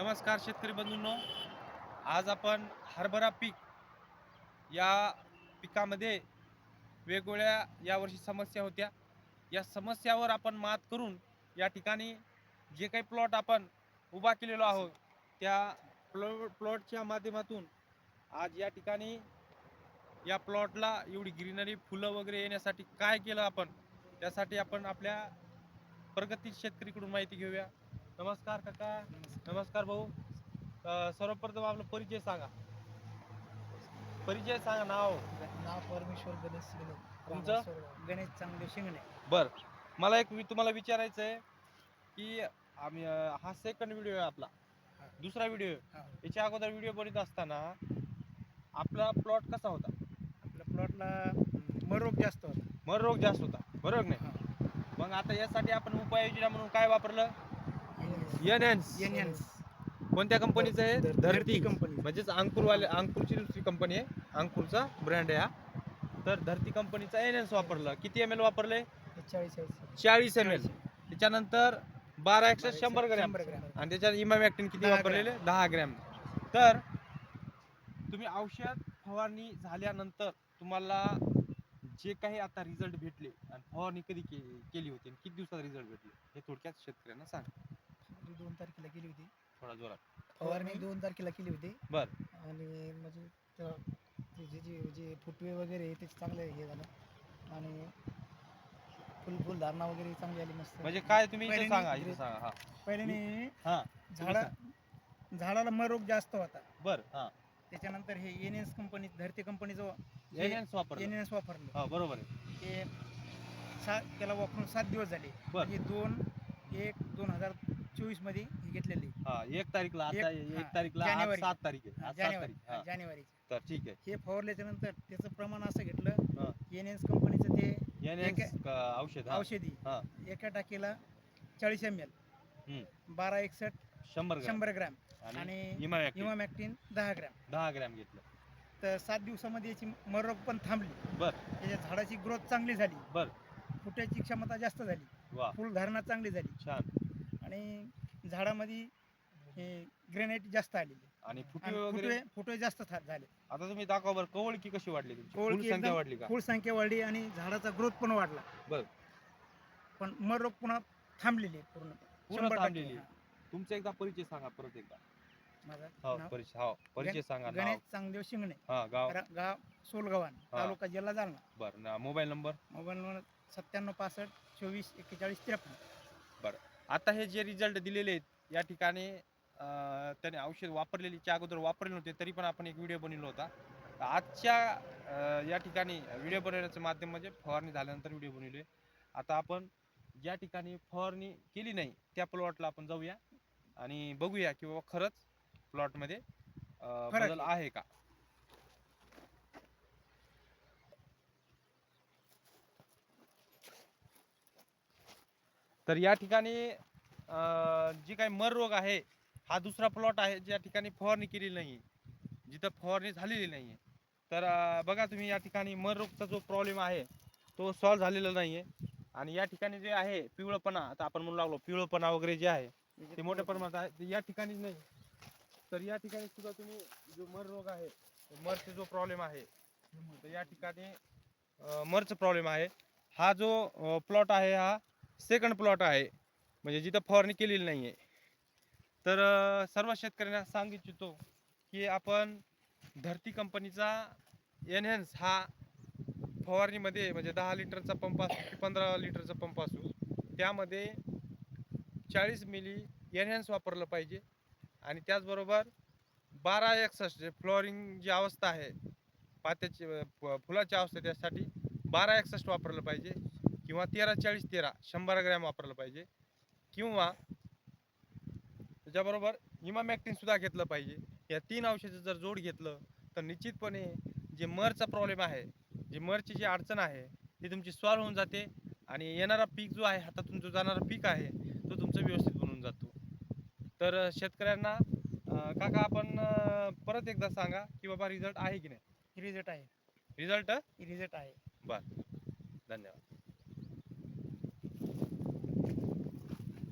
नमस्कार शेतकरी बंधूंनो. आज आपण हरभरा पीक या पिकामध्ये वेगवेगळ्या यावर्षी समस्या होत्या. या समस्यावर आपण मात करून या ठिकाणी जे काही प्लॉट आपण उभा केलेलो आहोत त्या प्लॉ प्लॉटच्या माध्यमातून आज या ठिकाणी या प्लॉटला एवढी ग्रीनरी फुलं वगैरे येण्यासाठी काय केलं आपण त्यासाठी आपण आपल्या प्रगती शेतकरीकडून माहिती घेऊया. नमस्कार काका. नमस्कार. भाऊ. अ, सर्वप्रथम आपला परिचय सांगा. परिचय सांगा नाव. नाव परमेश्वर गणेश शिंगणे. तुमचं? गणेश चांगले शिंगणे. बर. मला एक तुम्हाला विचारायचं आहे की आम्ही अ, हा सेकंड व्हिडिओ आहे आपला. हा. दुसरा व्हिडिओ हा. याच्या अगोदर व्हिडिओ बनवत असताना आपला प्लॉट कसा होता? आपल्या प्लॉटला मरोग जास्त होता. मर रोग जास्त होता. बरोबर नाही? मग आता यासाठी आपण उपाययोजना म्हणून काय वापरलं? एनएन्स एन कोणत्या कंपनीचं आहे? धरती धरती. कंपनी. म्हणजेच अंकुरवाले अंकुरची दुसरी कंपनी आहे. अंकुरचा ब्रँड आहे हा. तर धरती कंपनीचा एनएन्स वापरलं. किती एम एल वापरले? चाळीस चाळीस चाळीस एम एल त्याच्यानंतर बारा एकशे शंभर ग्रॅम. शंभर ग्रॅम. आणि त्याच्यात इमामॅक्टिन किती दहा वापरलेले? दहा ग्रॅम. तर तुम्ही औषध फवारणी झाल्यानंतर तुम्हाला जे काही आता रिझल्ट भेटले आणि फवारणी कधी के- केली होती आणि किती दिवसात रिझल्ट भेटले हे थोडक्यात शेतकऱ्यांना सांग. फवारणी दोन तारखेला केली होती. थोडा जोरात. फवारणी दोन तारखेला केली होती. बर. आणि म्हणजे त्या- ते जे जे जे फुटवे वगैरे आहे ते चांगलं हे झालं. आणि फुल फुल धारणा वगैरे चांगली आली मस्त. म्हणजे काय तुम्ही इथे पहिल्याने सांगा इथे ग्रे- सांगा हा. पहिल्याने हा झाडा झाडाला मरोग जास्त होता. बर हा. त्याच्यानंतर हे एन एस कंपनी धरती कंपनीचं एनएन्स वापरलं. एस वापरलं. हा बरोबर आहे. ते सात त्याला वापरून सात दिवस झाले. बर. हे दोन एक दोन हजार चोवीसमध्ये हे घेतलेले हा एक तारीखला आता एक- एक हा, तारीखला आज जानेवारी. सात तारीख आहे आज सात जानेवारी तारीख हा जानेवारी तर ठीक आहे हे फवारल्याच्या नंतर त्याचं प्रमाण असं हा. घेतलं एन एस कंपनीचं ते औषध हा. औषधी हा. एका टाकीला चाळीस एम एल हम्म. बारा एकसष्ट शंभर ग्रॅम शंभर ग्रॅम आणि आणि इमामॅक्टिन इमामॅक्टिन दहा ग्रॅम दहा ग्रॅम घेतलं तर सात दिवसामध्ये याची मरोग पण थांबली बर. त्याच्या झाडाची ग्रोथ चांगली झाली बर. फुटायची क्षमता जास्त झाली वा फुलधारणा चांगली झाली छान आणि झाडामध्ये हे ग्रेनाईट जास्त आलेली आणि फुटवे आणि वगैरे? फुटवे फुटवे जास्त था- झाले. आता तुम्ही दाखवा बरं कवळकी कशी वाढली तुमची? फुल संख्या एकदम वाढली का? फुल संख्या वाढली आणि झाडाचा ग्रोथ पण वाढला. बर. पण मर रोग पुन्हा थांबलेली आहे पूर्ण. पूर्ण शंभर टक्के. थांबलेली. हा. तुमचा एकदा परिचय सांगा परत एकदा. माझा हो नाव परिचय हो परिचय सांगा नाव. गणेश चांगदेव शिंगणे. हा गाव. रा- गाव सोलगव्हाण हा. तालुका जिल्हा जालना. बर मोबाईल नंबर? मोबाईल नंबर सत्त्याण्णव पासष्ट चोवीस एक्केचाळीस त्रेपन्न. आता हे जे रिझल्ट दिलेले आहेत या ठिकाणी त्याने औषध वापरलेली च्या अगोदर वापरले नव्हते तरी पण आपण एक व्हिडिओ बनवला होता आजच्या या ठिकाणी व्हिडिओ बनवण्याचं माध्यम म्हणजे फवारणी झाल्यानंतर व्हिडिओ बनवले आता आपण ज्या ठिकाणी फवारणी केली नाही त्या प्लॉटला आपण जाऊया आणि बघूया की बाबा खरंच प्लॉटमध्ये बदल. आहे का तर या ठिकाणी जी काही मर रोग आहे हा दुसरा प्लॉट आहे ज्या ठिकाणी फवारणी केलेली नाही जिथं फवारणी झालेली नाही तर अं, बघा तुम्ही या ठिकाणी मर रोगचा जो प्रॉब्लेम आहे तो सॉल्व्ह झालेला नाही आहे आणि या ठिकाणी जे आहे पिवळपणा आता आपण म्हणू लागलो पिवळपणा वगैरे जे आहे ते मोठ्या प्रमाणात आहे या ठिकाणी नाही. तर या ठिकाणी सुद्धा तुम्ही जो मर रोग आहे मरचा जो प्रॉब्लेम आहे तर या ठिकाणी मरचा प्रॉब्लेम आहे. हा जो प्लॉट आहे हा सेकंड प्लॉट आहे. म्हणजे जिथं फवारणी केलेली नाही आहे तर सर्व शेतकऱ्यांना सांगू इच्छितो की आपण धरती कंपनीचा एनहेन्स हा फवारणीमध्ये म्हणजे दहा लिटरचा पंप असू की पंधरा लिटरचा पंप असू त्यामध्ये चाळीस मिली एनहेन्स वापरलं पाहिजे. आणि त्याचबरोबर बारा एकसष्ट जे जी अवस्था आहे पात्याची फुलाची अवस्था त्यासाठी बारा एकसष्ट वापरलं पाहिजे. किंवा तेरा चाळीस तेरा शंभर ग्रॅम वापरलं पाहिजे. किंवा त्याच्याबरोबर इमामॅक्टिन सुद्धा घेतलं पाहिजे. या तीन औषधं जर जोड घेतलं तर निश्चितपणे जे मरचा प्रॉब्लेम आहे जी मरची जी अडचण आहे ती तुमची सॉल्व्ह होऊन जाते आणि येणारा पीक जो आहे हातातून जो जाणारा पीक आहे तो तुमचा व्यवस्थित बनून जातो. तर शेतकऱ्यांना काका आपण परत एकदा सांगा की बाबा रिझल्ट आहे की नाही? रिझल्ट आहे. रिझल्ट रिझल्ट आहे. बर. धन्यवाद.